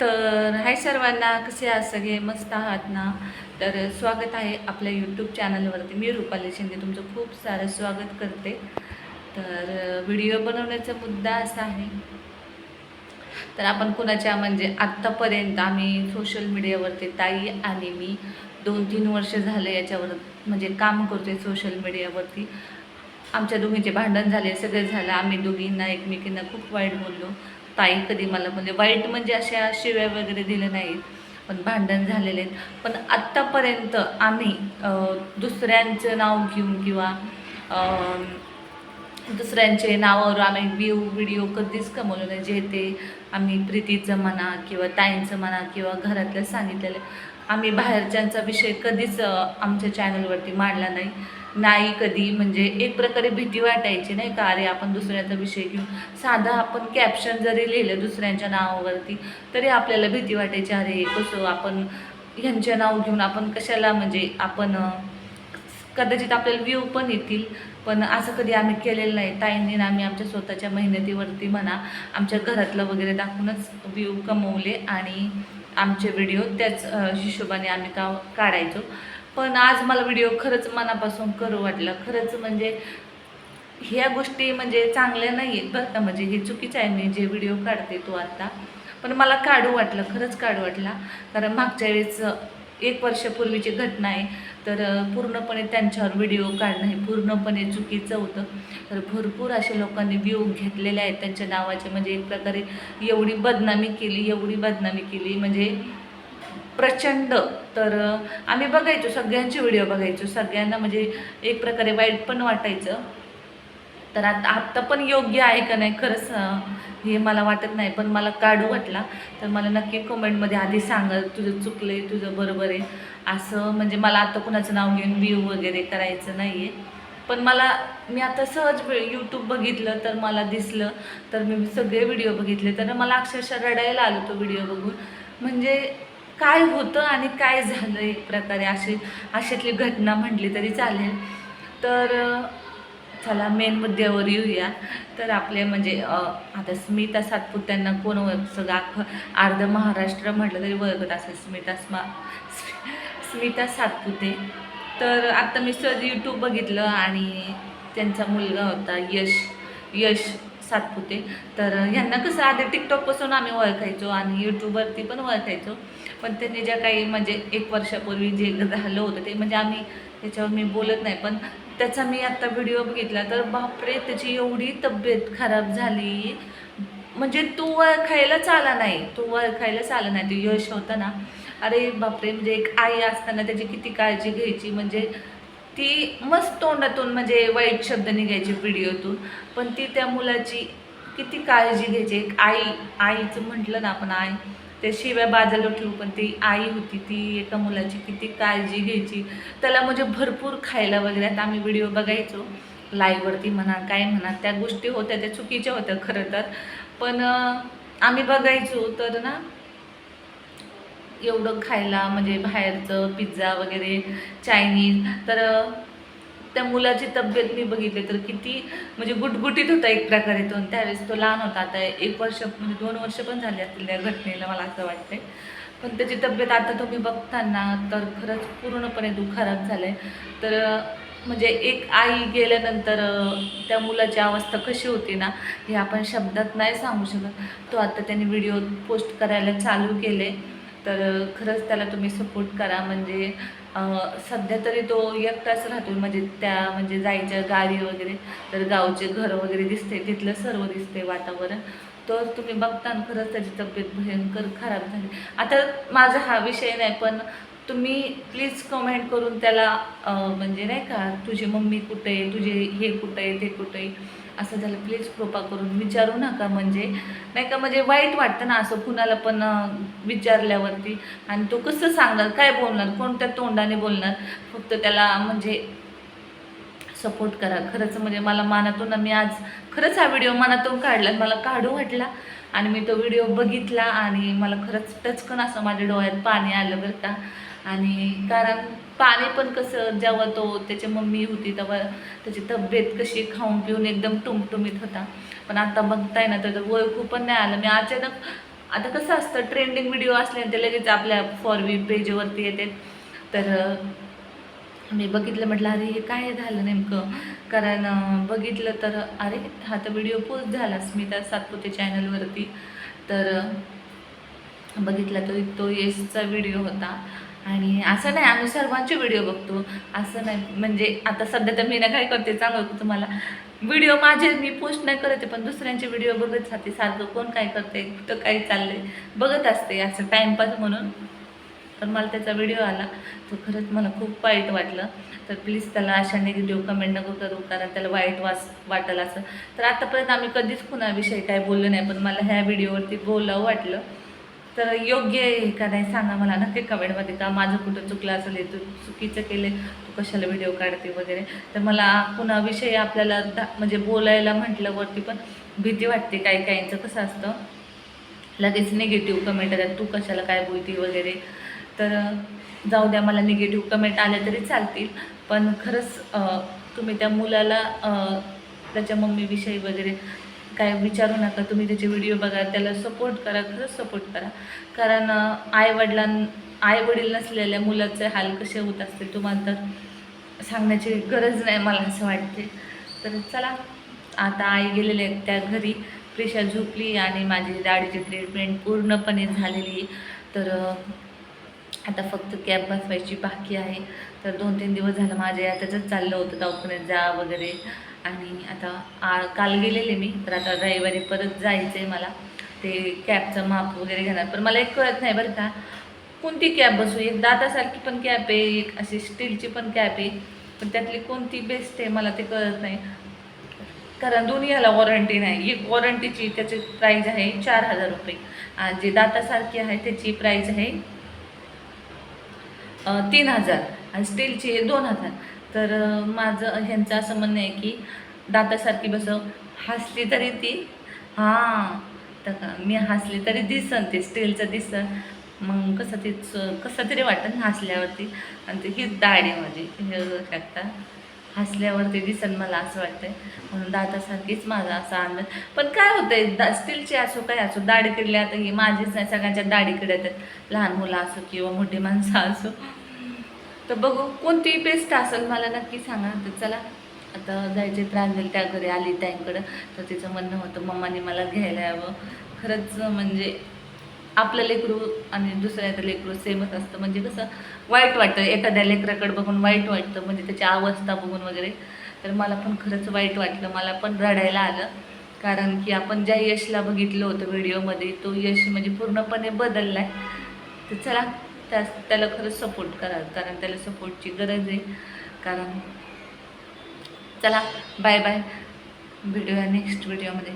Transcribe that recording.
तर हाय सर्वांना कसे आहात सगळे? मस्त आहात ना? तर स्वागत आहे आपल्या यूट्यूब चॅनलवरती मी रुपाली शिंदे तुमचं खूप सारं स्वागत करते. तर व्हिडिओ बनवण्याचा मुद्दा असा आहे. तर आपण कुणाच्या म्हणजे आत्तापर्यंत आम्ही सोशल मीडियावरती ताई आणि मी दोन तीन वर्ष झालं याच्यावर म्हणजे काम करतोय सोशल मीडियावरती आमच्या दोघींचे भांडण झाले सगळे झालं. आम्ही दोघींना एकमेकींना खूप वाईट बोललो. ताई कधी मला म्हणजे वाईट म्हणजे अशा शिव्या वगैरे दिल्या नाहीत पण भांडण झालेले आहेत. पण आत्तापर्यंत आम्ही दुसऱ्यांचं नाव घेऊन किंवा दुसऱ्यांचे नावावर आम्ही व्ह्यू व्हिडिओ कधीच कमवलं नाही. जे ते आम्ही प्रीतीचं म्हणा किंवा ताईंचं म्हणा किंवा घरातलं सांगितलेलं आम्ही बाहेरच्यांचा विषय कधीच आमच्या चॅनलवरती मांडला नाही. नाही कधी म्हणजे एक प्रकारे भीती वाटायची नाही का? अरे आपण दुसऱ्याचा विषय घेऊ साधा आपण कॅप्शन जरी लिहिलं दुसऱ्यांच्या नावावरती तरी आपल्याला भीती वाटायची अरे कसं आपण ह्यांचे नाव घेऊन आपण कशाला म्हणजे आपण कदाचित आपल्याला व्ह्यू पण येतील पण असं कधी आम्ही केलेलं नाही. ताईंनी ना आम्ही आमच्या स्वतःच्या मेहनतीवरती म्हणा आमच्या घरातलं वगैरे दाखवूनच व्ह्यू कमवले आणि आमचे व्हिडिओ त्याच हिशोबाने आम्ही का काढायचो. पण आज मला व्हिडिओ खरंच मनापासून करू वाटलं. खरंच म्हणजे ह्या गोष्टी म्हणजे चांगल्या नाही आहेत बरं का. म्हणजे हे चुकीचं आहे मी जे व्हिडिओ काढते तो आत्ता पण मला काढू वाटलं खरंच काढू वाटला. कारण मागच्या वेळेस एक वर्षापूर्वीची घटना आहे. तर पूर्णपणे त्यांच्यावर व्हिडिओ काढणं हे पूर्णपणे चुकीचं होतं. तर भरपूर अशा लोकांनी व्ह्यू घेतलेले आहेत त्यांच्या नावाचे. म्हणजे एक प्रकारे एवढी बदनामी केली एवढी बदनामी केली. म्हणजे प्रचंड. तर आम्ही बघायचो सगळ्यांचे व्हिडिओ बघायचो सगळ्यांना म्हणजे एक प्रकारे वाईट पण वाटायचं. तर आता आत्ता पण योग्य आहे का नाही खरंच हे मला वाटत नाही पण मला काढू वाटला. तर मला नक्की कमेंटमध्ये आधी सांगा तुझं चुकलं आहे तुझं बरोबर आहे. असं म्हणजे मला आता कुणाचं नाव घेऊन व्ह्यू वगैरे करायचं नाही आहे पण मला मी आता सहज यूट्यूब बघितलं तर मला दिसलं तर मी सगळे व्हिडिओ बघितले. तर मला अक्षरशः रडायला आलो तो व्हिडिओ बघून. म्हणजे काय होतं आणि काय झालं एक प्रकारे अशी अशातली घटना म्हटली तरी चालेल. तर चला मेन मुद्द्यावर येऊया. तर आपले म्हणजे आता स्मिता सातपुत्यांना कोण ओळख सगळं अख्खं अर्ध महाराष्ट्र म्हटलं तरी ओळखत असेल स्मिता स्मा स्मिता सातपुते. तर आता मी सर यूट्यूब बघितलं आणि त्यांचा मुलगा होता यश यश सातपुते. तर ह्यांना कसं आधी टिकटॉकपासून आम्ही ओळखायचो आणि यूट्यूबवरती पण ओळखायचो. पण त्यांनी ज्या काही म्हणजे एक वर्षापूर्वी जे झालं होतं ते म्हणजे आम्ही त्याच्यावर मी बोलत नाही पण त्याचा मी आत्ता व्हिडिओ बघितला तर बापरे त्याची एवढी तब्येत खराब झाली. म्हणजे तो ओळखायलाच आला नाही तू ओळखायलाच आला नाही तो यश होता ना. अरे बापरे म्हणजे एक आई असताना त्याची किती काळजी घ्यायची म्हणजे ती मस्त तोंडातून म्हणजे वाईट शब्द निघायचे व्हिडिओतून. पण ती त्या मुलाची किती काळजी घ्यायची. एक आई आईचं म्हटलं ना आपण आई त्याशिवाय बाजूला ठेवू पण ती आई होती ती एका मुलाची किती काळजी घ्यायची. त्याला म्हणजे भरपूर खायला वगैरे आता आम्ही व्हिडिओ बघायचो लाईव्हवरती म्हणा काय म्हणा त्या गोष्टी होत्या त्या चुकीच्या होत्या खरं तर. पण आम्ही बघायचो तर ना एवढं खायला म्हणजे बाहेरचं पिझ्झा वगैरे चायनीज तर त्या मुलाची तब्येत मी बघितली तर किती म्हणजे गुटगुटीत होता एक प्रकारे तो. त्यावेळेस तो लहान होता. आता एक वर्ष म्हणजे दोन वर्ष पण झाली असतील त्या घटनेला मला असं वाटतंय. पण त्याची तब्येत आता तुम्ही बघताना तर खरंच पूर्णपणे तू खराब झालं आहे तर म्हणजे एक आई गेल्यानंतर त्या मुलाची अवस्था कशी होती ना हे आपण शब्दात नाही सांगू शकत. तो आता त्याने व्हिडिओ पोस्ट करायला चालू केले. तर खरंच त्याला तुम्ही सपोर्ट करा. म्हणजे सध्या तरी तो एकटाच राहतो म्हणजे त्या म्हणजे जायच्या गाडी वगैरे तर गावचे घर वगैरे दिसते तिथलं सर्व दिसते वातावरण. तर तुम्ही बघताना खरंच त्याची तब्येत भयंकर खराब झाली. आता माझा हा विषय नाही पण तुम्ही प्लीज कमेंट करून त्याला म्हणजे नाही का तुझी मम्मी कुठे आहे तुझे हे कुठं आहे ते कुठं आहे असं झालं प्लीज कृपा करून विचारू नका. म्हणजे नाही का म्हणजे वाईट वाटतं ना असं कुणाला पण विचारल्यावरती. आणि तो कसं सांगणार काय बोलणार कोणत्या तोंडाने बोलणार? फक्त त्याला म्हणजे सपोर्ट करा. खरंच म्हणजे मला मनातून मी आज खरंच हा व्हिडिओ मनातून काढला. मला काढू वाटला. आणि मी तो व्हिडिओ बघितला आणि मला खरंच टचकन असं माझ्या डोळ्यात पाणी आलं बरं का. आणि कारण पाणी पण कसं जेव्हा तो त्याची मम्मी होती तेव्हा त्याची तब्येत कशी खाऊन पिऊन एकदम टुमटुमीत होता. पण आता बघताय ना तर ओळखू पण नाही आलं. मी अचानक आता कसं असतं ट्रेंडिंग व्हिडिओ असले ते लगेच आपल्या फॉर व्ही पेजवरती येते. तर मी बघितलं म्हटलं अरे हे काय झालं नेमकं? कारण बघितलं तर अरे हा तर व्हिडिओ पोस्ट झाला स्मिता सातपुते चॅनलवरती तर बघितला तो तो येसचा व्हिडिओ होता. आणि असं नाही आम्ही सर्वांचे व्हिडिओ बघतो. असं नाही म्हणजे आता सध्या तर मी ना काय करते चांगलं तुम्हाला. व्हिडिओ माझे मी पोस्ट नाही करते पण दुसऱ्यांचे व्हिडिओ बघत राहते. सारखं कोण काय करते कुठं काय चाललंय बघत असते असं टाईमपास म्हणून. पण मला त्याचा व्हिडिओ आला तो खरंच मला खूप वाईट वाटलं. तर प्लीज त्याला अशा निगेटिव्ह कमेंट नको करू कारण त्याला वाईट वास वाटेल असं. तर आतापर्यंत आम्ही कधीच कुणाविषयी काय बोललो नाही पण मला ह्या व्हिडिओवरती बोलावं वाटलं. तर योग्य आहे का नाही सांगा मला. नक्की कमेंटमध्ये का माझं कुठं चुकलं असेल हे तू चुकीचं केले तू कशाला व्हिडिओ काढते वगैरे. तर मला कुणाविषयी आपल्याला म्हणजे बोलायला म्हटल्यावरती पण भीती वाटते काही काहींचं. कसं असतं लगेच निगेटिव्ह कमेंट येतात. तू कशाला काय बोलते वगैरे. तर जाऊ द्या मला निगेटिव्ह कमेंट आल्या तरी चालतील. पण खरंच तुम्ही त्या मुलाला त्याच्या मम्मीविषयी वगैरे काय विचारू नका तुम्ही त्याचे व्हिडिओ बघा त्याला सपोर्ट करा खरंच सपोर्ट करा. कारण आईवडिलां आईवडील आई वडील नसलेल्या मुलाचे हाल कसे होत असतील तुम्हाला तर सांगण्याची गरज नाही मला असं वाटते. तर चला आता आई गेलेले आहेत त्या घरी. प्रेशा झोपली आणि माझी दाढीची ट्रीटमेंट पूर्णपणे झालेली तर आता फक्त कॅब बसवायची बाकी आहे. तर दोन तीन दिवस झालं माझ्या त्याचंच चाललं होतं दवाखान्यात जा वगैरे. आणि आता आ काल गेलेले मी तर आता रविवारी परत जायचं आहे मला. ते कॅबचं माप वगैरे घेणार. पण मला एक कळत नाही बरं का कोणती कॅब बसू? एक दातासारखी पण कॅब आहे एक अशी स्टीलची पण कॅब आहे. पण त्यातली कोणती बेस्ट आहे मला ते कळत नाही. कारण दोन्ही ह्याला वॉरंटी नाही. एक वॉरंटीची त्याची प्राईज आहे चार हजार रुपये. आणि जे दातासारखी आहे त्याची प्राईज आहे तीन हजार. आणि स्टीलची आहे दोन हजार. तर माझं ह्यांचं असं म्हणणं आहे की दातासारखी बसव हसली तरी ती. हां. तर का मी हसली तरी दिसन ते स्टीलचं दिसन. मग कसं ते कसं तरी वाटत हसल्यावरती. आणि ते हीच दाढी माझी हे बघू शकता हसल्यावरती दिसन मला असं वाटतंय. म्हणून दातासारखीच माझा असा अंदाज पण काय होतंय दा स्टीलची असो काय असो दाढी किडली आता ही माझीच नाही सगळ्यांच्या दाढी येतात. लहान मुलं असो किंवा मोठी माणसं असो. तर बघू कोणती बेस्ट असेल मला नक्की सांगा. तर चला आता जायचे प्रांजल त्या घरी आली त्यांकडं. तर तिचं म्हणणं होतं मम्माने मला घ्यायला यावं. खरंच म्हणजे आपलं लेकरू आणि दुसऱ्याचं लेकरू सेमच असतं. म्हणजे कसं वाईट वाटतं. एखाद्या लेकराकडे बघून वाईट वाटतं. म्हणजे त्याची अवस्था बघून वगैरे. तर मला पण खरंच वाईट वाटलं. मला पण रडायला आलं. कारण की आपण ज्या यशला बघितलं होतं व्हिडिओमध्ये तो यश म्हणजे पूर्णपणे बदलला आहे तर चला त्या त्याला खरंच सपोर्ट करा कारण त्याला सपोर्टची गरज आहे. कारण चला बाय बाय व्हिडिओ नेक्स्ट व्हिडिओमध्ये